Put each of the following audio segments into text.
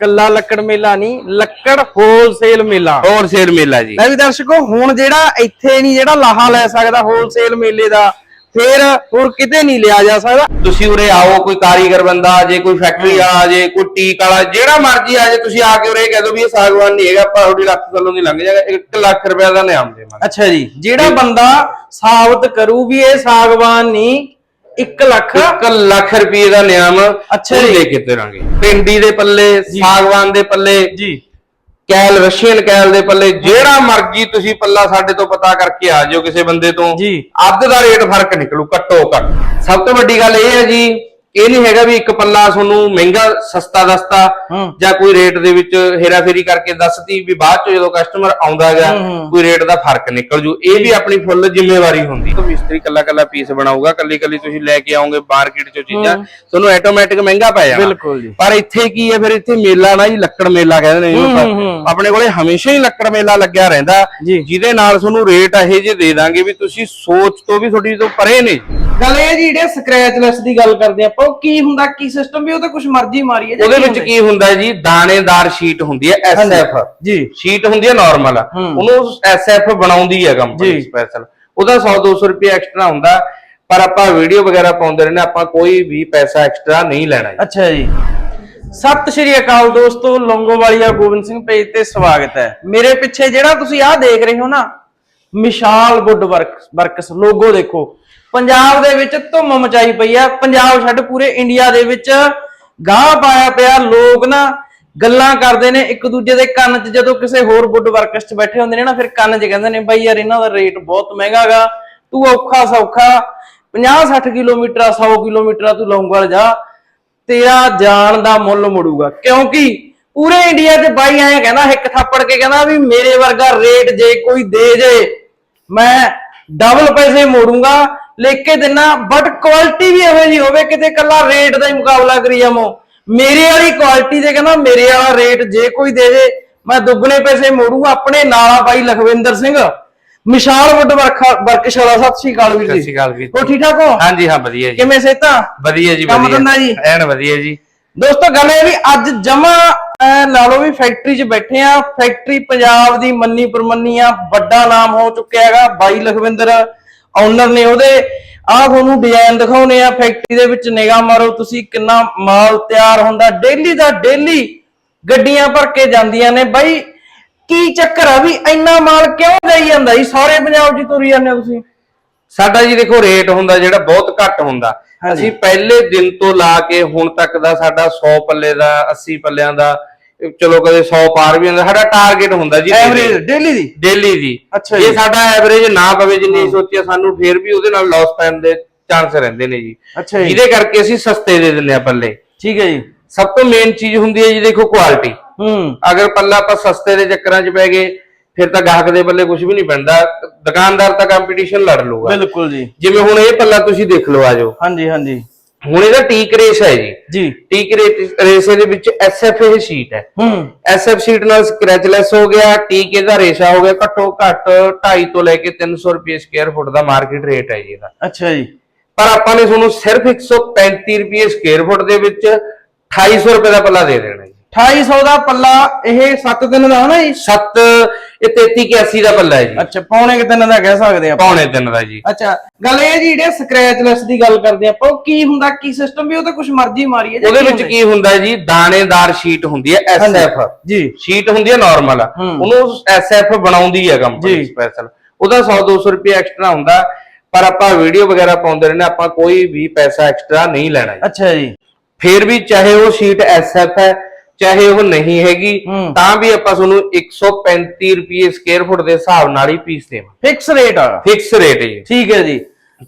ਕੱਲਾ ਲੱਕੜ ਮੇਲਾ ਨਹੀਂ ਲੱਕੜ ਹੋਲਸੇਲ ਮੇਲਾ। ਹੋਲਸੇਲ ਮੇਲਾ ਜੀ। ਲੈ ਵੀ ਦਰਸ਼ਕੋ ਹੁਣ ਜਿਹੜਾ ਇੱਥੇ ਨਹੀਂ ਜਿਹੜਾ ਲਾਹਾ ਲੈ ਸਕਦਾ ਹੋਲਸੇਲ ਮੇਲੇ ਦਾ ਫੇਰ ਹੋਰ ਕਿਤੇ ਨਹੀਂ ਲਿਆ ਜਾ ਸਕਦਾ। ਤੁਸੀਂ ਉਰੇ ਆਓ ਕੋਈ ਕਾਰੀਗਰ ਬੰਦਾ ਆ ਜੇ ਕੋਈ ਫੈਕਟਰੀ ਆ ਜੇ ਕੋਈ ਟੀਕ ਵਾਲਾ ਜਿਹੜਾ ਮਰਜ਼ੀ ਆ ਜੇ ਤੁਸੀਂ ਆ ਕੇ ਉਰੇ ਕਹਿ ਦੋ ਵੀ ਇਹ ਸਾਗਵਾਨ ਨਹੀਂ ਹੈਗਾ ਆਪਾਂ ਤੁਹਾਡੀ ਲੱਖ ਥੱਲੋਂ ਦੀ ਲੰਘ ਜਾਏਗਾ 1 ਲੱਖ ਰੁਪਏ ਦਾ ਨਿਆਮ ਦੇਵਾਂਗੇ ਅੱਛਾ ਜੀ ਜਿਹੜਾ ਬੰਦਾ ਸਾਬਤ ਕਰੂ ਵੀ ਇਹ ਸਾਗਵਾਨ ਨਹੀਂ 1 ਲੱਖ। 1 ਲੱਖ ਰੁਪਏ ਦਾ ਨਿਆਮ ਅੱਛਾ ਜੀ। ਦੇ ਕੇ ਦੇਵਾਂਗੇ। ਪਿੰਡੀ ਦੇ ਪੱਲੇ ਸਾਗਵਾਨ ਦੇ ਪੱਲੇ ਜੀ। ਕੈਲ ਰਸ਼ੀਅਨ ਕੈਲ ਦੇ ਪੱਲੇ ਜਿਹੜਾ ਮਰਜ਼ੀ ਤੁਸੀਂ ਪੱਲਾ ਸਾਡੇ ਤੋਂ ਪਤਾ ਕਰਕੇ ਆ ਜਿਓ ਕਿਸੇ ਬੰਦੇ ਤੋਂ। ਜੀ। ਅੱਧ ਦਾ ਰੇਟ ਫ਼ਰਕ ਨਿਕਲੂ ਘੱਟੋ ਘੱਟ। ਸਭ ਤੋਂ ਵੱਡੀ ਗੱਲ ਇਹ ਹੈ ਜੀ ਇਹ ਨਹੀਂ ਹੈਗਾ ਵੀ ਇੱਕ ਪੱਲਾ ਤੁਹਾਨੂੰ ਮਹਿੰਗਾ ਸਸਤਾ ਦਸਤਾ। ਜਾਂ ਕੋਈ ਰੇਟ ਦੇ ਵਿੱਚ ਹੇਰਾਫੇਰੀ ਕਰਕੇ ਦੱਸਤੀ ਵੀ ਬਾਅਦ ਚ ਜਦੋਂ ਕਸਟਮਰ ਆਉਂਦਾ ਗਿਆ। ਕੋਈ ਰੇਟ ਦਾ ਫ਼ਰਕ ਨਿਕਲ ਜੂ ਇਹ ਵੀ ਆਪਣੀ ਫੁੱਲ ਜ਼ਿੰਮੇਵਾਰੀ ਹੁੰਦੀ ਤਾਂ ਮਿਸਤਰੀ ਕੱਲਾ ਕੱਲਾ ਪੀਸ ਬਣਾਊਗਾ ਕੱਲੀ ਕੱਲੀ ਤੁਸੀਂ ਲੈ ਕੇ ਆਓਗੇ ਮਾਰਕੀਟ ਚੋਂ ਚੀਜ਼ਾਂ। ਤੁਹਾਨੂੰ ਆਟੋਮੈਟਿਕ ਮਹਿੰਗਾ ਪੈ ਜਾਣਾ ਬਿਲਕੁਲ ਜੀ। ਪਰ ਇੱਥੇ ਕੀ ਹੈ ਫਿਰ ਇੱਥੇ ਮੇਲਾ ਨਾ ਜੀ ਲੱਕੜ ਮੇਲਾ ਕਹਿੰਦੇ ਨੇ। ਆਪਣੇ ਕੋਲੇ ਹਮੇਸ਼ਾ ਹੀ ਲੱਕੜ ਮੇਲਾ ਲੱਗਿਆ ਰਹਿੰਦਾ। ਜਿਹਦੇ ਨਾਲ ਤੁਹਾਨੂੰ ਰੇਟ ਇਹੋ ਜਿਹੇ ਦੇ ਦਾਂਗੇ ਵੀ ਤੁਸੀਂ ਸੋਚ ਤੋਂ ਵੀ ਤੁਹਾਡੀ ਤੋਂ ਪਰੇ ਨੇ ਗੱਲ ਇਹ ਜੀ ਜਿਹੜੇ ਸਕ੍ਰੈਚਲੈਸ ਦੀ ਗੱਲ ਕਰਦੇ ਆਪਾਂ ਉਹ ਕੀ ਹੁੰਦਾ ਕੀ ਸਿਸਟਮ ਵੀ ਉਹ ਤਾਂ ਕੁਝ ਮਰਜ਼ੀ ਮਾਰੀਏ ਜਾਂ ਉਹਦੇ ਵਿੱਚ ਹੁੰਦਾ? ਕੀ ਹੁੰਦਾ ਜੀ ਦਾਣੇਦਾਰ ਸ਼ੀਟ ਹੁੰਦੀ ਹੈ ਐਸਐਫ ਜੀ। ਸ਼ੀਟ ਹੁੰਦੀ ਹੈ ਨਾਰਮਲ ਹੂੰ। ਉਹਨੂੰ ਐਸਐਫ ਬਣਾਉਂਦੀ ਹੈ ਕੰਪਨੀ ਜੀ। ਸਪੈਸ਼ਲ ਉਹਦਾ 100 200 ਰੁਪਏ ਐਕਸਟਰਾ ਹੁੰਦਾ ਪਰ ਆਪਾਂ ਵੀਡੀਓ ਵਗੈਰਾ ਪਾਉਂਦੇ ਰਹਿੰਦੇ ਆਪਾਂ ਕੋਈ ਵੀ ਪੈਸਾ ਐਕਸਟਰਾ ਨਹੀਂ ਲੈਣਾ ਜੀ। ਅੱਛਾ ਜੀ। ਸਤਿ ਸ਼੍ਰੀ ਅਕਾਲ ਦੋਸਤੋ ਲੌਂਗੋਵਾਲੀਆ ਗੋਬਿੰਦ ਸਿੰਘ ਪੇਜ ਤੇ ਸਵਾਗਤ ਹੈ। ਮੇਰੇ ਪਿੱਛੇ ਜਿਹੜਾ ਤੁਸੀਂ ਆਹ ਦੇਖ ਰਹੇ ਹੋ ਨਾ Mishal wood works works logo ਦੇਖੋ। ਪੰਜਾਬ ਦੇ ਵਿੱਚ ਧੁੰਮ ਮਚਾਈ ਪਈ ਆ। ਪੰਜਾਬ ਛੱਡ ਪੂਰੇ ਇੰਡੀਆ ਦੇ ਵਿੱਚ ਗਾਹ ਪਾਇਆ ਪਿਆ। ਲੋਕ ਨਾ ਗੱਲਾਂ ਕਰਦੇ ਨੇ, ਇੱਕ ਦੂਜੇ ਦੇ ਕੰਨ 'ਚ ਜਦੋਂ ਕਿਸੇ ਹੋਰ ਵੁੱਡ ਵਰਕਸ 'ਚ ਬੈਠੇ ਹੁੰਦੇ ਨੇ ਨਾ, ਫਿਰ ਕੰਨ 'ਚ ਕਹਿੰਦੇ ਨੇ, ਬਾਈ ਯਾਰ, ਇਹਨਾਂ ਦਾ ਰੇਟ ਬਹੁਤ ਮਹਿੰਗਾ ਗਾ। ਤੂੰ ਔਖਾ ਸੌਖਾ। 50 60 ਕਿਲੋਮੀਟਰ 100 ਕਿਲੋਮੀਟਰ ਤੂੰ ਲੌਂਗਵਾਲ ਜਾ। ਤੇਰਾ ਜਾਣ ਦਾ ਮੁੱਲ ਮੁੜੂਗਾ। ਕਿਉਂਕਿ ਪੂਰੇ ਇੰਡੀਆ 'ਚ ਬਾਈ ਐਂ ਕਹਿੰਦਾ, ਇੱਕ ਥੱਪੜ ਕੇ ਕਹਿੰਦਾ ਵੀ ਮੇਰੇ ਵਰਗਾ ਰੇਟ ਜੇ ਕੋਈ ਦੇ ਜੇ, ਮੈਂ ਡਬਲ ਪੈਸੇ ਮੋੜੂੰਗਾ। ਲੈ ਕੇ ਦਿਨਾ ਬਟ ਕੁਆਲਿਟੀ ਵੀ ਇਹੋ ਜਿਹੀ ਹੋਵੇ ਕਿਤੇ ਕੱਲਾ ਰੇਟ ਦਾ ਹੀ ਮੁਕਾਬਲਾ ਕਰੀ ਜਾਮੋ ਮੇਰੇ ਵਾਲੀ ਕੁਆਲਿਟੀ ਦੇ ਕਹਿੰਦਾ ਮੇਰੇ ਵਾਲਾ ਰੇਟ ਜੇ ਕੋਈ ਦੇ ਜੇ ਮੈਂ ਦੁੱਗਣੇ ਪੈਸੇ ਮੋੜੂੰਗਾ ਆਪਣੇ ਨਾਲਾ ਬਾਈ ਲਖਵਿੰਦਰ ਸਿੰਘ। ਮਿਸ਼ਾਲ ਵੁੱਡ ਵਰਕਸ਼ਾਲਾ ਸਤਿ ਸ਼੍ਰੀ ਅਕਾਲ ਵੀਰ ਸਤਿ ਜੀ ਸ਼੍ਰੀ ਅਕਾਲ ਵੀਰ ਹੋ ਠੀਕ ਠਾਕ ਹੋ? ਹਾਂਜੀ ਹਾਂ ਵਧੀਆ ਜੀ। ਕਿਵੇਂ ਸੇਤਾ ਵਧੀਆ ਜੀ ਕੰਮ ਵਧੀਆ। ਜੀ? ਐਨ ਵਧੀਆ ਜੀ। ਦੋਸਤੋ ਗੱਲ ਇਹ ਵੀ ਅੱਜ ਜਮਾ ਲਾ ਲਓ ਵੀ ਫੈਕਟਰੀ 'ਚ ਬੈਠੇ ਆ। ਫੈਕਟਰੀ ਪੰਜਾਬ ਦੀ ਮੰਨੀ ਪਰਮੰਨੀ ਆ। ਵੱਡਾ ਨਾਮ ਹੋ ਚੁੱਕਿਆ ਹੈਗਾ ਬਾਈ ਲਖਵਿੰਦਰ। ਓਨਰ ਨੇ ਉਹਦੇ ਆਹ ਤੁਹਾਨੂੰ ਡਿਜ਼ਾਈਨ ਦਿਖਾਉਨੇ ਆ ਫੈਕਟਰੀ ਦੇ ਵਿੱਚ ਨਿਗਾਹ ਮਾਰੋ ਤੁਸੀਂ ਕਿੰਨਾ ਮਾਲ ਤਿਆਰ ਹੁੰਦਾ ਡੇਲੀ ਦਾ ਡੇਲੀ ਗੱਡੀਆਂ ਭਰ ਕੇ ਜਾਂਦੀਆਂ ਨੇ। ਬਾਈ ਕੀ ਚੱਕਰ ਆ ਵੀ ਇੰਨਾ ਮਾਲ ਕਿਉਂ ਦੇਈ ਜਾਂਦਾ ਜੀ? ਸਾਰੇ ਪੰਜਾਬ 'ਚ ਤੁਰੀ ਜਾਂਦੇ ਹੋ ਤੁਸੀਂ। ਸਾਡਾ ਜੀ ਦੇਖੋ ਰੇਟ ਹੁੰਦਾ ਜਿਹੜਾ ਬਹੁਤ ਘੱਟ ਹੁੰਦਾ। ਅਸੀਂ ਪਹਿਲੇ ਦਿਨ ਤੋਂ ਲਾ ਕੇ ਹੁਣ ਤੱਕ ਦਾ ਸਾਡਾ 100 ਪੱਲੇ ਦਾ 80 ਪੱਲਿਆਂ ਦਾ ਚਲੋ ਕਦੇ 100 ਪਾਰ ਵੀ ਹੁੰਦਾ ਸਾਡਾ ਟਾਰਗੇਟ ਹੁੰਦਾ ਜੀ ਐਵਰੇਜ ਡੇਲੀ ਦੀ? ਡੇਲੀ ਦੀ। ਅੱਛਾ ਜੇ। ਸਾਡਾ ਐਵਰੇਜ ਨਾ ਪਵੇ ਜਿੰਨੀ ਸੋਚਿਆ ਸਾਨੂੰ ਫੇਰ ਵੀ ਉਹਦੇ ਨਾਲ ਲਾਸ ਪੈਣ ਦੇ ਚਾਂਸ ਰਹਿੰਦੇ ਨੇ ਜੀ। ਅੱਛਾ ਜੀ। ਜਿਹਦੇ ਕਰਕੇ ਅਸੀਂ ਸਸਤੇ ਦੇ ਦਿੰਦੇ ਆ ਪੱਲੇ। ਠੀਕ ਹੈ ਜੀ। ਸਭ ਤੋਂ ਮੇਨ ਚੀਜ਼ ਹੁੰਦੀ ਹੈ ਜੀ ਦੇਖੋ ਕੁਆਲਿਟੀ ਹੂੰ। ਅਗਰ ਪੱਲਾ ਆਪਾਂ ਸਸਤੇ ਦੇ ਚੱਕਰਾਂ 'ਚ ਪੈ ਗਏ ਫਿਰ ਤਾਂ ਗਾਹਕ ਦੇ ਪੱਲੇ ਕੁਝ ਵੀ ਨਹੀਂ ਪੈਂਦਾ। ਦੁਕਾਨਦਾਰ ਤਾਂ ਕੰਪੀਟੀਸ਼ਨ ਲੜ ਲੂਗਾ ਬਿਲਕੁਲ ਜੀ। ਜਿਵੇਂ ਹੁਣ ਇਹ ਪੱਲਾ ਤੁਸੀਂ ਦੇਖ ਲਓ ਆਜੋ ਹਾਂਜੀ ਹਾਂਜੀ। ਹੁਣ ਇਹਦਾ ਟੀਕ ਰੇਸ ਹੈ ਜੀ। ਜੀ। ਟੀਕ ਰੇਸ ਦੇ ਵਿੱਚ ਐਸਐਫ ਇਹ ਸ਼ੀਟ ਹੈ। ਹੂੰ। ਐਸਐਫ ਸ਼ੀਟ ਨਾਲ ਸਕ੍ਰੈਚਲੈਸ ਹੋ ਗਿਆ ਟੀਕ ਇਹਦਾ ਰੇਸ਼ਾ ਹੋ ਗਿਆ ਘੱਟੋ ਘੱਟ 2.5 ਤੋਂ ਲੈ ਕੇ 300 ਰੁਪਏ ਸਕੁਅਰ ਫੁੱਟ ਦਾ ਮਾਰਕੀਟ ਰੇਟ ਹੈ ਜੀ ਇਹਦਾ। ਅੱਛਾ ਜੀ। ਪਰ ਆਪਾਂ ਨੇ ਤੁਹਾਨੂੰ ਸਿਰਫ 135 ਰੁਪਏ ਸਕੁਅਰ ਫੁੱਟ ਦੇ ਵਿੱਚ 2800 ਰੁਪਏ ਦਾ ਪੱਲਾ ਦੇ ਦੇਣਾ ਜੀ। 2800 ਦਾ ਪੱਲਾ ਇਹ 7 ਦਿਨ ਦਾ ਹੈ ਨਾ ਜੀ? 7 ਇਹ 3381 ਦਾ ਪੱਲਾ ਹੈ ਜੀ। ਅੱਛਾ ਪੌਣੇ ਕਿ ਦਿਨ ਦਾ ਕਹਿ ਸਕਦੇ ਆਪਾਂ। ਪੌਣੇ ਤਿੰਨ ਦਾ ਜੀ। ਅੱਛਾ ਗੱਲ ਇਹ ਜੀ ਜਿਹੜੇ ਸਕ੍ਰੈਚਲੈਸ ਦੀ ਗੱਲ ਕਰਦੇ ਆਪਾਂ ਉਹ ਕੀ ਹੁੰਦਾ ਕੀ ਸਿਸਟਮ ਵੀ ਉਹ ਤਾਂ ਕੁਝ ਮਰਜ਼ੀ ਮਾਰੀਏ ਜਾਂ ਉਹਦੇ ਵਿੱਚ? ਕੀ ਹੁੰਦਾ ਜੀ ਦਾਣੇਦਾਰ ਸ਼ੀਟ ਹੁੰਦੀ ਹੈ ਐਸਐਫ ਜੀ। ਸ਼ੀਟ ਹੁੰਦੀ ਹੈ ਨਾਰਮਲ ਹੂੰ। ਉਹਨੂੰ ਐਸਐਫ ਬਣਾਉਂਦੀ ਹੈ ਕੰਪਨੀ। ਸਪੈਸ਼ਲ ਉਹਦਾ 100 200 ਰੁਪਏ ਐਕਸਟਰਾ ਹੁੰਦਾ ਪਰ ਆਪਾਂ ਵੀਡੀਓ ਵਗੈਰਾ ਪਾਉਂਦੇ ਰਹਿੰਦੇ ਆਪਾਂ ਕੋਈ ਵੀ ਪੈਸਾ ਐਕਸਟਰਾ ਨਹੀਂ ਲੈਣਾ ਜੀ। ਅੱਛਾ ਜੀ। ਫਿਰ ਵੀ ਚਾਹੇ ਉਹ ਸ਼ੀਟ ਐਸਐਫ ਹੈ ਚਾਹੇ ਉਹ ਨਹੀਂ ਹੈਗੀ। ਤਾਂ ਵੀ ਆਪਾਂ ਤੁਹਾਨੂੰ 135 ਰੁਪਏ ਸਕੁਅਰ ਫੁੱਟ ਦੇ ਹਿਸਾਬ ਨਾਲ ਹੀ ਪੀਸ ਦੇਵਾਂ ਫਿਕਸ ਰੇਟ ਆ। ਫਿਕਸ ਰੇਟ ਹੈ ਜੀ। ਠੀਕ ਹੈ ਜੀ।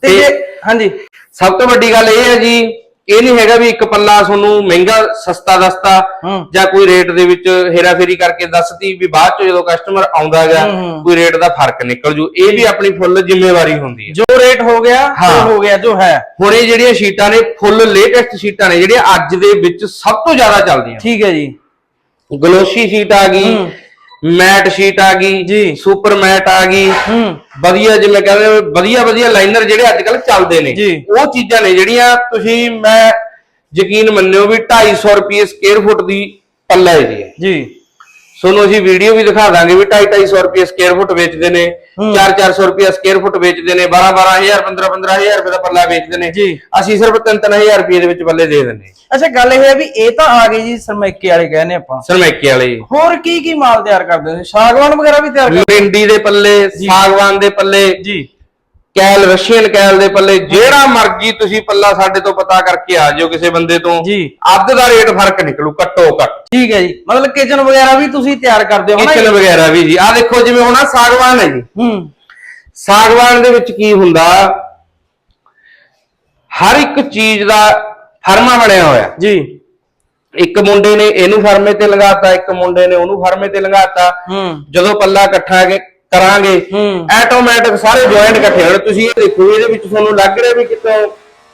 ਤੇ ਹਾਂਜੀ। ਸਭ ਤੋਂ ਵੱਡੀ ਗੱਲ ਇਹ ਹੈ ਜੀ ਇਹ ਨਹੀਂ ਹੈਗਾ ਵੀ ਇੱਕ ਪੱਲਾ ਤੁਹਾਨੂੰ ਮਹਿੰਗਾ ਸਸਤਾ ਦਸਤਾ ਹੂੰ। ਜਾਂ ਕੋਈ ਰੇਟ ਦੇ ਵਿੱਚ ਹੇਰਾਫੇਰੀ ਕਰਕੇ ਦੱਸਤੀ ਵੀ ਬਾਅਦ ਚ ਜਦੋਂ ਕਸਟਮਰ ਆਉਂਦਾ ਹੂੰ। ਕੋਈ ਰੇਟ ਦਾ ਫ਼ਰਕ ਨਿਕਲ ਜੂ ਇਹ ਵੀ ਆਪਣੀ ਫੁੱਲ ਜ਼ਿੰਮੇਵਾਰੀ ਹੁੰਦੀ ਹੈ ਜੋ ਰੇਟ ਹੋ ਗਿਆ ਹਾਂ। ਉਹ ਹੋ ਗਿਆ ਜੋ ਹੈ ਹੁਣ ਇਹ ਜਿਹੜੀਆਂ ਸ਼ੀਟਾਂ ਨੇ ਫੁੱਲ ਲੇਟੈਸਟ ਸ਼ੀਟਾਂ ਨੇ ਜਿਹੜੀਆਂ ਅੱਜ ਦੇ ਵਿੱਚ ਸਭ ਤੋਂ ਜ਼ਿਆਦਾ ਚੱਲਦੀਆਂ ਠੀਕ ਹੈ ਜੀ ਗਲੋਸ਼ੀ ਸ਼ੀਟ ਆ ਗਈ। ਮੈਟ ਸ਼ੀਟ ਆ ਗਈ ਜੀ। ਸੁਪਰ ਮੈਟ ਆ ਗਈ ਹੂੰ ਵਧੀਆ ਜਿਵੇਂ ਕਹਿੰਦੇ ਵਧੀਆ ਵਧੀਆ ਲਾਈਨਰ ਜਿਹੜੇ ਅੱਜ ਕੱਲ ਚੱਲਦੇ ਨੇ ਜੀ। ਉਹ ਚੀਜ਼ਾਂ ਨੇ ਜਿਹੜੀਆਂ ਤੁਸੀਂ ਮੈਂ ਯਕੀਨ ਮੰਨਿਓ ਵੀ 250 ਰੁਪਏ ਸਕੁਅਰ ਫੁੱਟ ਦੀ ਪੱਲਾ ਹੈ ਜੀ ਇਹ। ਜੀ ਤੁਹਾਨੂੰ ਅਸੀਂ ਵੀਡੀਓ ਵੀ ਦਿਖਾ ਦਾਂਗੇ ਵੀ 250 ਰੁਪਏ ਸਕੁਅਰ ਫੁੱਟ ਵੇਚਦੇ ਨੇ 4-400 ਰੁਪਏ ਸਕੁਅਰ ਫੁੱਟ ਵੇਚਦੇ ਨੇ 12-12000 15-15000 ਰੁਪਏ ਦਾ ਪੱਲਾ ਵੇਚਦੇ ਨੇ। ਅਸੀਂ ਸਿਰਫ 3-3000 ਰੁਪਏ ਦੇ ਵਿੱਚ ਪੱਲੇ ਦੇ ਹਾਂ। ਅੱਛਾ ਗੱਲ ਇਹ ਹੈ ਵੀ ਇਹ ਤਾਂ ਆ ਗਈ ਜੀ ਸਰਮੈਕੇ ਵਾਲੇ ਕਹਿੰਦੇ ਆਪਾਂ। ਸਰਮੈਕੇ ਵਾਲੇ ਹੋਰ ਕੀ ਕੀ ਮਾਲ ਤਿਆਰ ਕਰਦੇ ਹੋ ਸਾਗਵਾਨ ਵਗੈਰਾ ਵੀ ਤਿਆਰ ਕਰਦੇ ਮਿੰਡੀ ਦੇ ਪੱਲੇ ਸਾਗਵਾਨ ਦੇ ਪੱਲੇ ਜੀ। ਕੈਲ ਰਸ਼ੀਅਨ ਕੈਲ ਦੇ ਪੱਲੇ ਜਿਹੜਾ ਮਰਜ਼ੀ ਤੁਸੀਂ ਪੱਲਾ ਸਾਡੇ ਤੋਂ ਪਤਾ ਕਰਕੇ ਆ ਜਿਓ ਕਿਸੇ ਬੰਦੇ ਤੋਂ। ਜੀ। ਅੱਧ ਦਾ ਰੇਟ ਫ਼ਰਕ ਨਿਕਲੂ ਘੱਟੋ ਘੱਟ। ਠੀਕ ਹੈ ਜੀ। ਮਤਲਬ ਕਿਚਨ ਵਗੈਰਾ ਵੀ ਤੁਸੀਂ ਤਿਆਰ ਕਰਦੇ ਹੋ ਨਾ ਕਿਚਨ ਵਗੈਰਾ ਵੀ ਜੀ। ਆ ਦੇਖੋ ਜਿਵੇਂ ਹੁਣ ਆਹ ਸਾਗਵਾਨ ਹੈ ਜੀ। ਹੂੰ। ਸਾਗਵਾਨ ਦੇ ਵਿੱਚ ਕੀ ਹੁੰਦਾ ਹਰ ਇੱਕ ਚੀਜ਼ ਦਾ ਫਰਮਾ ਬਣਿਆ ਹੋਇਆ। ਜੀ। ਇੱਕ ਮੁੰਡੇ ਨੇ ਇਹਨੂੰ ਫਰਮੇ ਤੇ ਲਗਾਤਾ ਇੱਕ ਮੁੰਡੇ ਨੇ ਉਹਨੂੰ ਫਰਮੇ ਤੇ ਲਗਾਤਾ ਹੂੰ। ਜਦੋਂ ਪੱਲਾ ਇਕੱਠਾ ਕੇ ਕਰਾਂਗੇ। ਆਟੋਮੈਟਿਕ ਸਾਰੇ ਜੁਆਇੰਟ ਇਕੱਠੇ ਹੋਣ। ਤੁਸੀਂ ਇਹ ਦੇਖੋ ਇਹਦੇ ਵਿੱਚ ਤੁਹਾਨੂੰ ਲੱਗ ਰਿਹਾ ਵੀ ਕਿਤੋਂ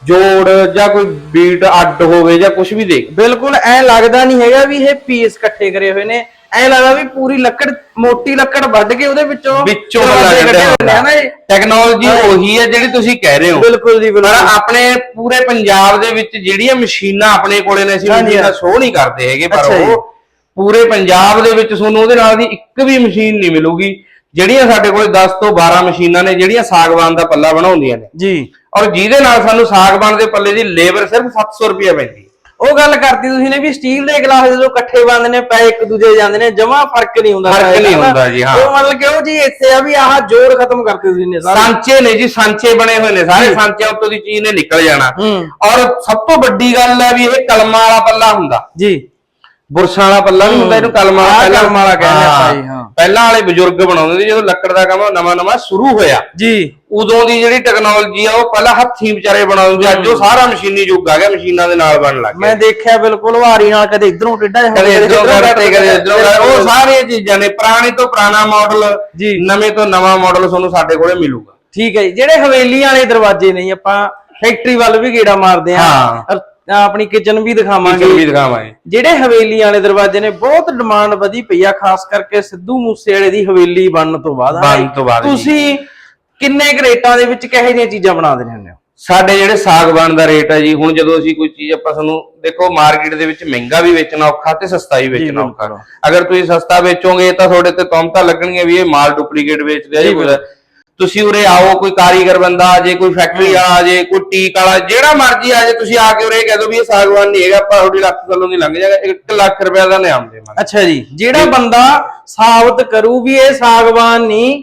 ਜੋੜ ਜਾਂ ਕੋਈ ਬੀਟ ਅੱਡ ਹੋਵੇ ਜਾਂ ਕੁਝ ਵੀ ਦੇਖ। ਬਿਲਕੁਲ ਐ ਲੱਗਦਾ ਨਹੀਂ ਹੈਗਾ ਵੀ ਇਹ ਪੀਸ ਇਕੱਠੇ ਕਰੇ ਹੋਏ ਨੇ। ਐ ਲੱਗਦਾ ਵੀ ਪੂਰੀ ਲੱਕੜ ਮੋਟੀ ਲੱਕੜ ਵੱਢ ਕੇ ਉਹਦੇ ਵਿੱਚੋਂ ਵਿੱਚੋਂ ਦਰਵਾਜ਼ੇ ਲੱਗ ਕੱਢੇ ਹੋਏ ਨੇ, ਹੈ ਨਾ ਜੀ ਟੈਕਨੋਲੋਜੀ ਉਹੀ ਹੈ ਜਿਹੜੀ ਤੁਸੀਂ ਕਹਿ ਰਹੇ ਹੋ। ਬਿਲਕੁਲ ਜੀ ਪਰ ਬਿਲਕੁਲ ਆਪਣੇ ਪੂਰੇ ਪੰਜਾਬ ਦੇ ਵਿੱਚ ਜਿਹੜੀਆਂ ਮਸ਼ੀਨਾਂ ਆਪਣੇ ਕੋਲੇ ਨੇ ਅਸੀਂ ਮਸ਼ੀਨਾਂ ਸ਼ੋਅ ਨਹੀਂ ਕਰਦੇ ਹੈਗੇ ਪਰ। ਉਹ ਪੂਰੇ ਪੰਜਾਬ ਦੇ ਵਿੱਚ ਤੁਹਾਨੂੰ ਉਹਦੇ ਨਾਲ ਦੀ ਇੱਕ ਵੀ ਮਸ਼ੀਨ ਨਹੀਂ ਮਿਲੂਗੀ। ਜਿਹੜੀਆਂ ਸਾਡੇ ਕੋਲੇ 10 ਤੋਂ 12 ਮਸ਼ੀਨਾਂ ਨੇ ਜਿਹੜੀਆਂ ਸਾਗਵਾਨ ਦਾ ਪੱਲਾ ਬਣਾਉਂਦੀਆਂ ਨੇ। ਜੀ। ਔਰ ਜਿਹਦੇ ਨਾਲ ਸਾਨੂੰ ਸਾਗਵਾਨ ਦੇ ਪੱਲੇ ਦੀ ਲੇਬਰ ਸਿਰਫ 700 ਰੁਪਏ ਪੈਂਦੀ ਉਹ ਗੱਲ ਕਰਤੀ ਤੁਸੀਂ ਨੇ ਵੀ ਸਟੀਲ ਦੇ ਗਲਾਸ ਜਦੋਂ ਇਕੱਠੇ ਬੰਦ ਨੇ ਪੈ ਇੱਕ ਦੂਜੇ ਜਾਂਦੇ ਨੇ ਜਮਾ ਫ਼ਰਕ ਨਹੀਂ ਹੁੰਦਾ ਫ਼ਰਕ ਨਹੀਂ। ਹੁੰਦਾ ਜੀ, ਹਾਂ। ਉਹ ਮਤਲਬ ਕਿ ਉਹ ਜੀ ਇੱਥੇ ਆ ਵੀ ਆਹ ਜੋੜ ਖਤਮ ਕਰਤੇ ਤੁਸੀਂ ਨੇ ਸਾਰੇ। ਸਾਂਚੇ ਨੇ ਜੀ ਸਾਂਚੇ ਬਣੇ ਹੋਏ ਨੇ ਸਾਰੇ ਸਾਂਚਿਆਂ ਉੱਤੋਂ ਦੀ ਚੀਜ਼ ਨੇ ਨਿਕਲ ਜਾਣਾ। ਔਰ ਸਭ ਤੋਂ ਵੱਡੀ ਗੱਲ ਹੈ ਵੀ ਇਹ ਕਲਮਾਂ ਵਾਲਾ ਪੱਲਾ ਹੁੰਦਾ। ਜੀ। ਬੁਰਸ਼ਾਂ ਵਾਲਾ ਪੱਲਾ ਨਹੀਂ ਹੁੰਦਾ ਇਹਨੂੰ ਕਲਮਾਂ ਪਹਿਲਾਂ- ਕਲਮਾਂ ਵਾਲਾ ਕਹਿੰਦੇ ਆਪਾਂ ਜੀ, ਹਾਂ। ਪਹਿਲਾਂ ਵਾਲੇ ਬਜ਼ੁਰਗ ਬਣਾਉਂਦੇ ਸੀ ਜਦੋਂ ਲੱਕੜ ਦਾ ਕੰਮ ਨਵਾਂ ਨਵਾਂ ਸ਼ੁਰੂ ਹੋਇਆ। ਜੀ। ਉਦੋਂ ਦੀ ਜਿਹੜੀ ਟੈਕਨੋਲੋਜੀ ਆ ਉਹ ਪਹਿਲਾਂ ਹੱਥੀਂ ਵਿਚਾਰੇ ਬਣਾਉਂਦੇ ਅੱਜ ਉਹ ਸਾਰਾ ਮਸ਼ੀਨੀ ਯੁੱਗ ਆ ਗਿਆ ਮਸ਼ੀਨਾਂ ਦੇ ਨਾਲ ਬਣਨ ਲੱਗ ਗਿਆ। ਮੈਂ ਦੇਖਿਆ ਬਿਲਕੁਲ ਵਾਰੀ ਨਾਲ ਕਦੇ ਇਧਰੋਂ ਜਿਹਾ ਹੋ ਕਦੇ ਇਧਰੋਂ ਕਰਦੇ ਕਦੇ ਇਧਰੋਂ। ਉਹ ਸਾਰੀਆਂ ਚੀਜ਼ਾਂ ਨੇ ਪੁਰਾਣੇ ਤੋਂ ਪੁਰਾਣਾ ਮਾਡਲ ਜੀ। ਨਵੇਂ ਤੋਂ ਨਵਾਂ ਮਾਡਲ ਤੁਹਾਨੂੰ ਸਾਡੇ ਕੋਲੇ ਮਿਲੂਗਾ। ਠੀਕ ਹੈ ਜੀ। ਜਿਹੜੇ ਹਵੇਲੀ ਵਾਲੇ ਦਰਵਾਜ਼ੇ ਨੇ ਆਪਾਂ ਫੈਕਟਰੀ ਵੱਲ ਵੀ ਗੇੜਾ ਮਾਰਦੇ ਆ ਹਾਂ। ਆਪਣੀ ਕਿਚਨ ਵੀ ਦਿਖਾਵਾਂਗੇ ਕਿਚਨ ਵੀ ਦਿਖਾਵਾਂਗੇ ਜਿਹੜੇ ਹਵੇਲੀ ਵਾਲੇ ਦਰਵਾਜ਼ੇ ਨੇ ਬਹੁਤ ਡਿਮਾਂਡ ਵਧੀ ਪਈ ਆ ਖਾਸ ਕਰਕੇ ਸਿੱਧੂ ਮੂਸੇ ਵਾਲੇ ਦੀ ਹਵੇਲੀ ਬਣਨ ਤੋਂ ਬਾਅਦ? ਬਣਨ ਤੋਂ ਬਾਅਦ। ਤੁਸੀਂ ਕਿੰਨੇ ਕਰੇਟਾਂ ਦੇ ਵਿੱਚ ਕਿਹੋ ਜਿਹੀਆਂ ਚੀਜ਼ਾਂ ਬਣਾ ਦਿੰਦੇ ਹੁੰਦੇ ਹੋ ਸਾਡੇ ਜਿਹੜੇ ਸਾਗਵਾਨ ਦਾ ਰੇਟ ਹੈ ਜੀ ਹੁਣ ਜਦੋਂ ਅਸੀਂ ਕੋਈ ਚੀਜ਼ ਆਪਾਂ ਤੁਹਾਨੂੰ ਦੇਖੋ ਮਾਰਕੀਟ ਦੇ ਵਿੱਚ ਮਹਿੰਗਾ ਵੀ ਵੇਚਣਾ ਔਖਾ ਤੇ ਸਸਤਾ ਵੀ ਵੇਚਣਾ ਔਖਾ। ਅਗਰ ਤੁਸੀਂ ਸਸਤਾ ਵੇਚੋਗੇ ਤਾਂ ਤੁਹਾਡੇ ਤੇ ਤੌਮਤਾਂ ਲੱਗਣਗੀਆਂ ਵੀ ਇਹ ਮਾਲ ਡੁਪਲੀਕੇਟ ਵੇਚਦੇ ਆ ਜੀ ਤੁਸੀਂ ਉਰੇ ਆਓ ਕੋਈ ਕਾਰੀਗਰ ਬੰਦਾ ਆ ਜੇ ਕੋਈ ਫੈਕਟਰੀ ਵਾਲਾ ਆ ਜੇ ਕੋਈ ਟੀਕ ਵਾਲਾ ਜਿਹੜਾ ਮਰਜ਼ੀ ਆ ਜੇ ਤੁਸੀਂ ਆ ਕੇ ਉਰੇ ਕਹਿ ਦਿਓ ਵੀ ਇਹ ਸਾਗਵਾਨ ਨਹੀਂ ਹੈਗਾ ਆਪਾਂ ਤੁਹਾਡੀ ਲੱਖ ਗੱਲੋਂ ਦੀ ਲੰਘ ਜਾਏਗਾ 1 ਲੱਖ ਰੁਪਏ ਦਾ ਨਿਆਮ ਦੇਵਾਂਗੇ ਅੱਛਾ ਜੀ ਜਿਹੜਾ ਬੰਦਾ ਸਾਬਤ ਕਰੂ ਵੀ ਇਹ ਸਾਗਵਾਨ ਨਹੀਂ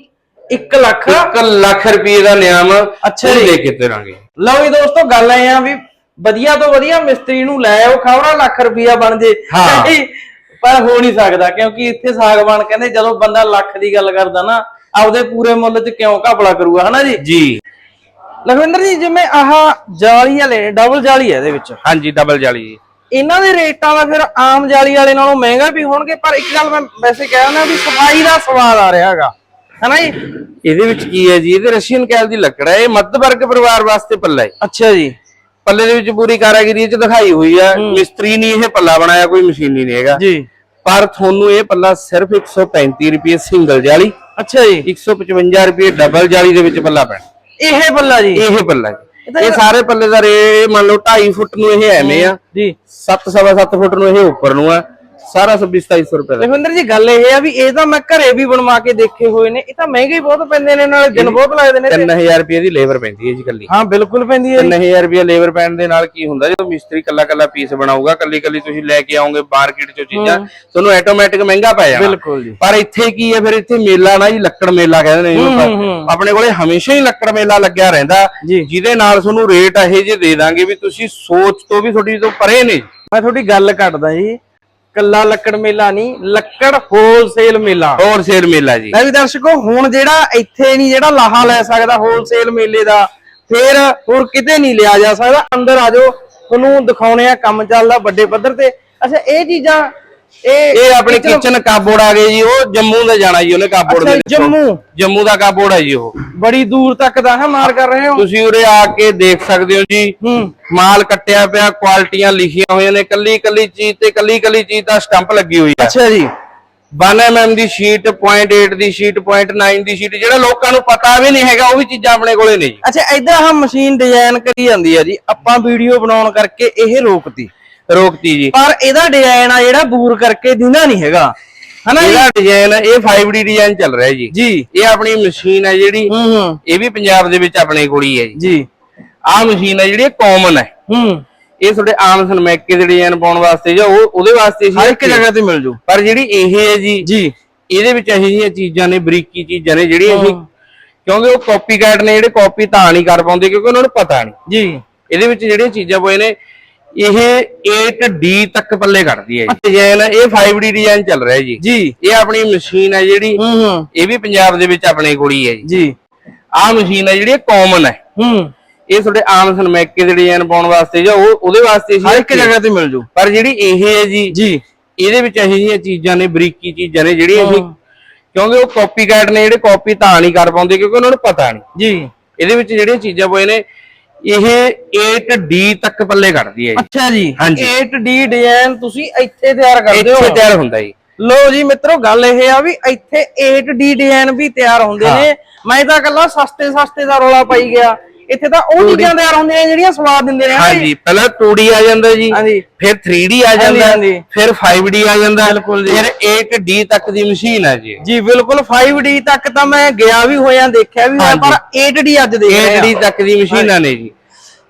1 ਲੱਖ 1 ਲੱਖ ਰੁਪਏ ਦਾ ਨਿਆਮ ਅੱਛਾ ਜੀ। ਲੈ ਕੇ ਤੁਰਾਂਗੇ ਲਓ ਜੀ ਦੋਸਤੋ ਗੱਲ ਐ ਆ ਵੀ ਵਧੀਆ ਤੋਂ ਵਧੀਆ ਮਿਸਤਰੀ ਨੂੰ ਲੈ ਆਓ ਖਬਰਾਂ ਲੱਖ ਰੁਪਈਆ ਬਣ ਜੇ। ਪਰ ਹੋ ਨਹੀਂ ਸਕਦਾ ਕਿਉਂਕਿ ਇੱਥੇ ਸਾਗਵਾਨ ਕਹਿੰਦੇ ਜਦੋਂ ਬੰਦਾ ਲੱਖ ਦੀ ਗੱਲ ਕਰਦਾ ਨਾ ਆਪਦੇ ਪੂਰੇ ਮੁੱਲ 'ਚ ਕਿਉਂ ਘਪਲਾ ਕਰੂਗਾ ਹਨਾ ਜੀ? ਜੀ। ਲਖਵਿੰਦਰ ਜੀ ਜਿਵੇਂ ਆਹ ਜਾਲੀ ਵਾਲੇ ਡਬਲ ਜਾਲੀ ਹੈ ਇਹਦੇ ਵਿੱਚ। ਹਾਂਜੀ ਡਬਲ ਜਾਲੀ। ਜੀ ਇਹਨਾਂ ਦੇ ਰੇਟਾਂ ਦਾ ਫਿਰ ਆਮ ਜਾਲੀ ਵਾਲੇ ਨਾਲੋਂ ਮਹਿੰਗਾ ਵੀ ਹੋਣਗੇ ਪਰ ਇੱਕ ਗੱਲ ਮੈਂ ਵੈਸੇ ਕਹਿ ਰਿਹਾ ਵੀ ਸਫ਼ਾਈ ਦਾ ਸਵਾਲ ਆ ਰਿਹਾ ਹੈਗਾ ਹਨਾ ਜੀ? ਇਹਦੇ ਵਿੱਚ ਕੀ ਹੈ ਜੀ? ਇਹਦੇ ਰਸ਼ੀਅਨ ਕੈਲ ਦੀ ਲੱਕੜ ਹੈ ਇਹ ਮੱਧ ਵਰਗ ਪਰਿਵਾਰ ਵਾਸਤੇ ਪੱਲਾ ਹੈ। ਅੱਛਾ ਜੀ। ਪੱਲੇ ਦੇ ਵਿੱਚ ਪੂਰੀ ਕਾਰਾਗਰੀ ਚ ਦਿਖਾਈ ਹੋਈ ਹੈ। ਮਿਸਤਰੀ ਨੇ ਇਹ ਪੱਲਾ ਬਣਾਇਆ ਕੋਈ ਮਸ਼ੀਨੀ ਨਹੀਂ ਹੈਗਾ। ਜੀ। ਪਰ ਤੁਹਾਨੂੰ ਇਹ ਪੱਲਾ ਸਿਰਫ 135 ਰੁਪਏ ਸਿੰਗਲ ਜਾਲੀ ਅੱਛਾ ਜੀ। 155 ਰੁਪਏ ਡਬਲ ਜਾਲੀ ਦੇ ਵਿੱਚ ਪੱਲਾ ਪੈਣਾ। ਇਹ ਬੱਲਾ ਜੀ? ਇਹ ਪੱਲਾ ਜੀ। ਇਹ ਸਾਰੇ ਪੱਲੇ ਦਾ ਰੇ ਮੰਨ ਲਓ 2.5 ਫੁੱਟ ਨੂੰ ਇਹ ਐਵੇਂ ਆ। ਜੀ। 7 ਸਵਾ 7 ਫੁੱਟ ਨੂੰ ਇਹ ਉੱਪਰ ਨੂੰ ਆ। ਸਾਰਾ 26 2700 ਰੁਪਏ ਦਾ। ਲਖਵਿੰਦਰ ਜੀ ਗੱਲ ਇਹ ਆ ਵੀ ਇਹ ਤਾਂ ਮੈਂ ਘਰੇ ਵੀ ਬਣਵਾ ਕੇ ਦੇਖੇ ਹੋਏ ਨੇ। ਇਹ ਤਾਂ ਮਹਿੰਗੇ ਹੀ ਬਹੁਤ ਪੈਂਦੇ ਨੇ ਨਾਲੇ ਦਿਨ ਬਹੁਤ ਲੱਗਦੇ ਨੇ ਤੇ- 3000 ਰੁਪਏ ਦੀ ਲੇਬਰ ਪੈਂਦੀ ਹੈ ਜੀ ਕੱਲੀ ਹਾਂ ਬਿਲਕੁਲ ਪੈਂਦੀ ਹੈ ਜੀ। 3000 ਰੁਪਏ ਲੇਬਰ ਪੈਣ ਦੇ ਨਾਲ ਕੀ ਹੁੰਦਾ ਜਦੋਂ ਮਿਸਤਰੀ ਕੱਲਾ ਕੱਲਾ ਪੀਸ ਬਣਾਊਗਾ ਕੱਲੀ ਕੱਲੀ ਤੁਸੀਂ ਲੈ ਕੇ ਆਓਗੇ ਮਾਰਕੀਟ ਚੋਂ ਚੀਜ਼ਾਂ ਤੁਹਾਨੂੰ ਆਟੋਮੈਟਿਕ ਮਹਿੰਗਾ ਪੈ ਜਾਣਾ। ਬਿਲਕੁਲ ਜੀ। ਪਰ ਇੱਥੇ ਕੀ ਹੈ ਫਿਰ ਇੱਥੇ ਮੇਲਾ ਨਾ ਜੀ ਲੱਕੜ ਮੇਲਾ ਕਹਿੰਦੇ ਨੇ। ਆਪਣੇ ਕੋਲੇ ਹਮੇਸ਼ਾ ਹੀ ਲੱਕੜ ਮੇਲਾ ਲੱਗਿਆ ਰਹਿੰਦਾ। ਜੀ। ਜਿਹਦੇ ਨਾਲ ਤੁਹਾਨੂੰ ਰੇਟ ਇਹੋ ਜਿਹੇ ਦੇ ਦਾਂਗੇ ਵੀ ਤੁਸੀਂ ਸੋਚ ਤੋਂ ਵੀ ਤੁਹਾਡੀ ਤੋਂ ਪਰੇ ਨੇ। ਮੈਂ ਤੁਹਾਡੀ ਗੱਲ ਕੱਟਦਾ ਜੀ ਕੱਲਾ ਲੱਕੜ ਮੇਲਾ ਨਹੀਂ ਲੱਕੜ ਹੋਲਸੇਲ ਮੇਲਾ। ਹੋਰ ਸੇਲ ਮੇਲਾ ਜੀ। ਲੈ ਵੀ ਦਰਸ਼ਕੋ ਹੁਣ ਜਿਹੜਾ ਇੱਥੇ ਨਹੀਂ ਜਿਹੜਾ ਲਾਹਾ ਲੈ ਸਕਦਾ ਹੋਲਸੇਲ ਮੇਲੇ ਦਾ ਫੇਰ ਹੋਰ ਕਿਤੇ ਨਹੀਂ ਲਿਆ ਜਾ ਸਕਦਾ। ਅੰਦਰ ਆ ਜਾਓ ਤੁਹਾਨੂੰ ਦਿਖਾਉਣੇ ਆ ਕੰਮ ਚੱਲਦਾ ਵੱਡੇ ਪੱਧਰ ਤੇ। ਅੱਛਾ ਇਹ ਚੀਜ਼ਾਂ ਇਹ ਆਪਣੇ ਕਿਚਨ ਕਾਬੋਰਡ ਆ ਗਏ ਜੀ ਉਹ ਜੰਮੂ ਦਾ ਜਾਣਾ ਜੀ ਉਹਨੇ ਅੱਛਾ ਦੇ। ਜੰਮੂ? ਜੰਮੂ ਦਾ ਕਾਬੋਰਡ ਹੈ ਜੀ ਉਹ। ਬੜੀ ਦੂਰ ਤੱਕ ਦਾ ਹੈ ਮਾਰ ਕਰ ਰਹੇ ਹੋ? ਤੁਸੀਂ ਉਰੇ ਆ ਕੇ ਦੇਖ ਸਕਦੇ ਹੋ ਜੀ ਹੂੰ। ਮਾਲ ਕੱਟਿਆ ਪਿਆ ਕੁਆਲਿਟੀਆਂ ਲਿਖੀਆਂ ਹੋਈਆਂ ਨੇ ਕੱਲੀ ਕੱਲੀ ਚੀਜ਼ ਤੇ ਕੱਲੀ ਕੱਲੀ ਚੀਜ਼ ਦਾ ਸਟੰਪ ਲੱਗੀ ਹੋਈ ਹੈ। ਅੱਛਾ ਜੀ। 1 mm ਦੀ ਸ਼ੀਟ 0.8 ਦੀ ਸ਼ੀਟ 0.9 ਦੀ ਸ਼ੀਟ ਜਿਹੜਾ ਲੋਕਾਂ ਨੂੰ ਪਤਾ ਵੀ ਨਹੀਂ ਹੈਗਾ ਉਹ ਵੀ ਚੀਜ਼ਾਂ ਆਪਣੇ ਕੋਲੇ ਨੇ ਜੀ। ਅੱਛਾ ਇਧਰ ਆਹ ਮਸ਼ੀਨ ਡਿਜ਼ਾਈਨ ਕਰੀ ਜਾਂਦੀ ਹੈ ਜੀ ਆਪਾਂ ਵੀਡੀਓ ਬਣਾਉਣ ਕਰਕੇ ਇਹ ਰੋਕਤੀ। ਰੋਕਤੀ ਜੀ। ਪਰ ਇਹਦਾ ਡਿਜ਼ਾਈਨ ਆ ਜਿਹੜਾ ਬੂਰ ਕਰਕੇ ਦਿਨਾ ਨਹੀਂ ਹੈਗਾ। ਹਨਾ ਇਹਦਾ ਡਿਜ਼ਾਈਨ ਇਹ 5D ਡਿਜ਼ਾਈਨ ਚੱਲ ਰਿਹਾ ਜੀ। ਜੀ। ਇਹ ਆਪਣੀ ਮਸ਼ੀਨ ਹੈ ਜਿਹੜੀ ਹੂੰ ਹੂੰ। ਇਹ ਵੀ ਪੰਜਾਬ ਦੇ ਵਿੱਚ ਆਪਣੇ ਕੋਲ ਹੀ ਹੈ ਜੀ। ਜੀ। ਆਹ ਮਸ਼ੀਨ ਹੈ ਜਿਹੜੀ ਕਾਮਨ ਹੈ ਹੂੰ। ਇਹ ਤੁਹਾਡੇ ਆਮ ਸਨਮੈਕੇ ਦੇ ਡਿਜ਼ਾਈਨ ਪਾਉਣ ਵਾਸਤੇ ਜਾਂ ਉਹ ਉਹਦੇ ਵਾਸਤੇ ਸੀ ਹਰ ਇੱਕ ਜਗ੍ਹਾ ਤੇ ਮਿਲ ਜੂ। ਪਰ ਜਿਹੜੀ ਇਹ ਹੈ ਜੀ ਜੀ। ਇਹਦੇ ਵਿੱਚ ਇਹੋ ਜਿਹੀਆਂ ਚੀਜ਼ਾਂ ਨੇ ਬਰੀਕੀ ਚੀਜ਼ਾਂ ਨੇ ਜਿਹੜੀਆਂ ਅਸੀਂ। ਕਿਉਂਕਿ ਉਹ ਕਾਪੀ ਕੈਟ ਨੇ ਜਿਹੜੇ ਕਾਪੀ ਤਾਂ ਨਹੀਂ ਕਰ ਪਾਉਂਦੇ ਕਿਉਂਕਿ ਉਹਨਾਂ ਨੂੰ ਪਤਾ ਨਹੀਂ। ਜੀ। ਇਹਦੇ ਵਿੱਚ ਜਿਹੜੀਆਂ ਚੀਜ਼ਾਂ ਪਏ ਨੇ ਇਹ 8D ਤੱਕ ਪੱਲੇ ਕੱਢਦੀ ਹੈ ਜੀ। ਡਿਜ਼ਾਈਨ ਇਹ 5D ਡਿਜ਼ਾਈਨ ਚੱਲ ਰਿਹਾ ਜੀ। ਜੀ। ਇਹ ਆਪਣੀ ਮਸ਼ੀਨ ਹੈ ਜਿਹੜੀ ਹੂੰ ਇਹ ਵੀ ਪੰਜਾਬ ਦੇ ਵਿੱਚ ਆਪਣੇ ਕੋਲ ਹੀ ਹੈ ਜੀ। ਜੀ। ਆਹ ਮਸ਼ੀਨ ਹੈ ਜਿਹੜੀ ਕਾਮਨ ਹੈ। ਹੂੰ। ਇਹ ਤੁਹਾਡੇ ਆਮ ਸਨਮੈਕੇ ਦੇ ਡਿਜ਼ਾਈਨ ਪਾਉਣ ਵਾਸਤੇ ਜਾਂ ਉਹ ਉਹਦੇ ਵਾਸਤੇ ਹਰ ਇੱਕ ਜਗ੍ਹਾ ਤੇ ਮਿਲ ਜੂ। ਪਰ ਜਿਹੜੀ ਇਹ ਹੈ ਜੀ ਜੀ। ਇਹਦੇ ਵਿੱਚ ਇਹੋ ਜਿਹੀਆਂ ਚੀਜ਼ਾਂ ਨੇ ਬਰੀਕੀ ਚੀਜ਼ਾਂ ਨੇ ਜਿਹੜੀਆਂ ਅਸੀਂ ਕਿਉਂਕਿ ਉਹ ਕਾਪੀ ਕੈਟ ਨੇ ਜਿਹੜੇ ਕਾਪੀ ਤਾਂ ਨਹੀਂ ਕਰ ਪਾਉਂਦੇ ਕਿਉਂਕਿ ਉਹਨਾਂ ਨੂੰ ਪਤਾ ਨਹੀਂ। ਜੀ। ਇਹਦੇ ਵਿੱਚ ਜਿਹੜੀਆਂ ਚੀਜ਼ਾਂ ਪਏ ਨੇ ਇਹ 8D ਤੱਕ ਪੱਲੇ ਕੱਢਦੀ ਹੈ ਜੀ। ਅੱਛਾ ਜੀ। ਹਾਂਜੀ। 8D ਡਿਜ਼ਾਈਨ ਤੁਸੀਂ ਇੱਥੇ ਤਿਆਰ ਕਰਦੇ ਇੱਥੇ ਹੋ। ਤਿਆਰ ਹੁੰਦਾ ਜੀ। ਲੋ ਜੀ ਮਿੱਤਰੋ ਗੱਲ ਇਹ ਆ ਵੀ ਇੱਥੇ 8D ਡਿਜ਼ਾਈਨ ਵੀ ਤਿਆਰ ਹੁੰਦੇ ਨੇ। ਮੈਂ ਤਾਂ ਕੱਲਾ ਸਸਤੇ ਸਸਤੇ ਦਾ ਰੋਲਾ ਪਾਈ ਗਿਆ। ਇੱਥੇ ਤਾਂ ਉਹ ਚੀਜ਼ਾਂ ਤਿਆਰ ਹੁੰਦੀਆਂ ਨੇ ਜਿਹੜੀਆਂ ਸਵਾਦ ਦਿੰਦੇ ਨੇ? ਹਾਂਜੀ ਪਹਿਲਾਂ 2D ਆ ਜਾਂਦਾ ਜੀ ਫਿਰ 3D ਆ ਜਾਂਦਾ। ਫਿਰ 5D ਆ ਜਾਂਦਾ ਬਿਲਕੁਲ ਜੀ। ਫਿਰ 8D ਤੱਕ ਦੀ ਮਸ਼ੀਨ ਹੈ ਜੀ। ਜੀ ਬਿਲਕੁਲ 5D ਤੱਕ ਤਾਂ ਮੈਂ ਗਿਆ ਵੀ ਹੋਇਆ ਦੇਖਿਆ ਵੀ ਹੋਇਆ ਪਰ 8D ਅੱਜ ਦੇਖ ਰਹੇ 8D ਆ। ਤੱਕ ਦੀ ਮਸ਼ੀਨਾਂ ਨੇ ਜੀ।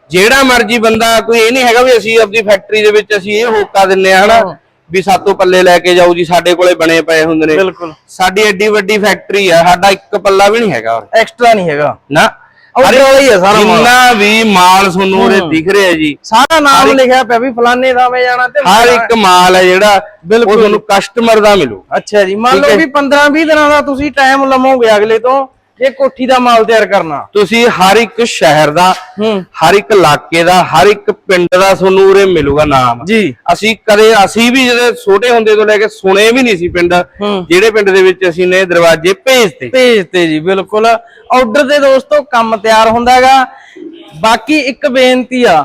ਜਿਹੜਾ ਮਰਜ਼ੀ ਬੰਦਾ ਕੋਈ ਇਹ ਨਹੀਂ ਹੈਗਾ ਵੀ ਅਸੀਂ ਆਪਣੀ ਫੈਕਟਰੀ ਦੇ ਵਿੱਚ ਅਸੀਂ ਇਹ ਹੋਕਾ ਦਿੰਨੇ ਆ ਹਨਾ? ਵੀ ਸਾਤੋਂ ਪੱਲੇ ਲੈ ਕੇ ਜਾਓ ਜੀ ਸਾਡੇ ਕੋਲੇ ਬਣੇ ਪਏ ਹੁੰਦੇ ਨੇ। ਬਿਲਕੁਲ। ਸਾਡੀ ਐਡੀ ਵੱਡੀ ਫੈਕਟਰੀ ਆ ਸਾਡਾ ਇੱਕ ਪੱਲਾ ਵੀ ਨਹੀਂ ਹੈਗਾ। ਐਕਸਟਰਾ ਨਹੀਂ ਹੈਗਾ। ਨਾ। ਉਹਦੇ ਵਾਲਾ ਹੀ ਆ ਸਾਰਾ ਮਾਲ ਜਿੰਨਾ ਵੀ ਮਾਲ ਤੁਹਾਨੂੰ ਉਰੇ ਦਿਖ ਰਿਹਾ ਜੀ ਸਾਰਾ ਨਾਮ ਲਿਖਿਆ ਪਿਆ ਵੀ ਫਲਾਣੇ ਦਾ ਮੈਂ ਜਾਣਾ ਤੇ ਹਰ ਇੱਕ ਮਾਲ ਹੈ ਜਿਹੜਾ ਉਹ। ਤੁਹਾਨੂੰ ਕਸਟਮਰ ਦਾ ਮਿਲੂ ਅੱਛਾ ਜੀ ਮੰਨ ਲਓ ਹੈ। ਵੀ 15 20 ਦਿਨਾਂ ਦਾ ਤੁਸੀਂ ਟਾਈਮ ਲਵੋਗੇ ਅਗਲੇ ਤੋਂ ਇਹ ਕੋਠੀ ਦਾ ਮਾਲ ਤਿਆਰ ਕਰਨਾ। ਤੁਸੀਂ ਹਰ ਇੱਕ ਸ਼ਹਿਰ ਦਾ ਹਰ ਇੱਕ ਇਲਾਕੇ ਦਾ ਹਰ ਇੱਕ ਪਿੰਡ ਦਾ ਤੁਹਾਨੂੰ ਉਰੇ ਮਿਲੂਗਾ ਨਾਮ। ਜੀ। ਅਸੀਂ ਕਦੇ ਅਸੀਂ ਵੀ ਜਦੋਂ ਛੋਟੇ ਹੁੰਦੇ ਤੋਂ ਲੈ ਕੇ ਸੁਣੇ ਵੀ ਨਹੀਂ ਸੀ ਪਿੰਡ। ਜਿਹੜੇ ਪਿੰਡ ਦੇ ਵਿੱਚ ਅਸੀਂ ਨੇ ਦਰਵਾਜ਼ੇ ਭੇਜਤੇ ਭੇਜਤੇ ਜੀ ਬਿਲਕੁਲ। ਆਰਡਰ ਤੇ ਦੋਸਤੋ ਕੰਮ ਤਿਆਰ ਹੁੰਦਾਗਾ ਬਾਕੀ ਇੱਕ ਬੇਨਤੀ ਆ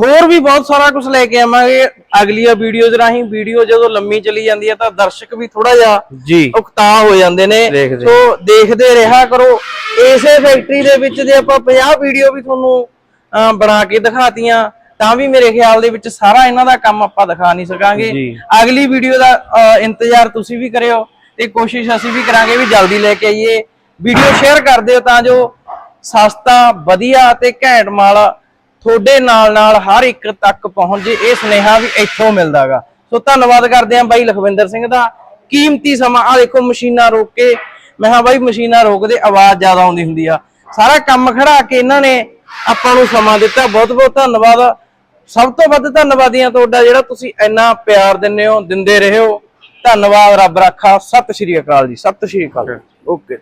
ਹੋਰ ਵੀ ਬਹੁਤ ਸਾਰਾ ਕੁਝ ਲੈ ਕੇ ਆਵਾਂਗੇ। ਅਗਲੀਆਂ ਵੀਡੀਓਜ਼ ਰਾਹੀਂ ਵੀਡੀਓ ਜਦੋਂ ਲੰਮੀ ਚਲੀ ਜਾਂਦੀ ਹੈ ਤਾਂ ਦਰਸ਼ਕ ਵੀ ਥੋੜਾ ਜਿਹਾ ਜੀ। ਉਕਤਾ ਹੋ ਜਾਂਦੇ ਨੇ। ਸੋ ਦੇਖਦੇ ਰਿਹਾ ਕਰੋ। ਇਸੇ ਫੈਕਟਰੀ ਦੇ ਵਿੱਚ ਜੇ ਆਪਾਂ 50 ਵੀਡੀਓ ਵੀ ਤੁਹਾਨੂੰ ਬਣਾ ਕੇ ਦਿਖਾਤੀਆਂ ਤਾਂ ਵੀ ਮੇਰੇ ਖਿਆਲ ਦੇ ਵਿੱਚ ਸਾਰਾ ਇਹਨਾਂ ਦਾ ਕੰਮ ਆਪਾਂ ਦਿਖਾ ਨਹੀਂ ਸਕਾਂਗੇ। ਅਗਲੀ ਵੀਡੀਓ ਦਾ ਇੰਤਜ਼ਾਰ ਤੁਸੀਂ ਵੀ ਕਰਿਓ ਤੇ ਕੋਸ਼ਿਸ਼ ਅਸੀਂ ਵੀ ਕਰਾਂਗੇ ਵੀ ਜਲਦੀ ਲੈ ਕੇ ਆਈਏ। ਵੀਡੀਓ ਸ਼ੇਅਰ ਕਰ ਦਿਓ ਤਾਂ ਜੋ ਸਸਤਾ ਵਧੀਆ ਤੇ ਘੈਂਟ ਮਾਲ ਤੁਹਾਡੇ ਨਾਲ ਨਾਲ ਹਰ ਇੱਕ ਤੱਕ ਪਹੁੰਚ ਜੇ, ਇਹ ਸੁਨੇਹਾ ਵੀ ਇੱਥੋਂ ਮਿਲਦਾਗਾ। ਸੋ ਧੰਨਵਾਦ ਕਰਦੇ ਆਂ ਬਾਈ ਲਖਵਿੰਦਰ ਸਿੰਘ ਦਾ। ਕੀਮਤੀ ਸਮਾਂ ਆ ਦੇਖੋ ਮਸ਼ੀਨਾਂ ਰੋਕ ਕੇ। ਮੈਂ ਹਾਂ ਬਾਈ ਮਸ਼ੀਨਾਂ ਰੋਕਦੇ, ਆਵਾਜ਼ ਜ਼ਿਆਦਾ ਆਉਂਦੀ ਹੁੰਦੀ ਆ। ਸਾਰਾ ਕੰਮ ਖੜਾ ਕੇ ਇਹਨਾਂ ਨੇ ਆਪਾਂ ਨੂੰ ਸਮਾਂ ਦਿੱਤਾ। ਬਹੁਤ ਬਹੁਤ ਧੰਨਵਾਦ। ਸਭ ਤੋਂ ਵੱਧ ਧੰਨਵਾਦੀਆਂ ਤੁਹਾਡਾ ਜਿਹੜਾ ਤੁਸੀਂ ਇੰਨਾ ਪਿਆਰ ਦਿੰਦੇ ਹੋ, ਦਿੰਦੇ ਰਹੇ ਹੋ। ਧੰਨਵਾਦ, ਰੱਬ ਰਾਖਾ। ਸਤਿ ਸ਼੍ਰੀ ਅਕਾਲ ਜੀ, ਸਤਿ ਸ਼੍ਰੀ ਅਕਾਲ। ਓਕੇ।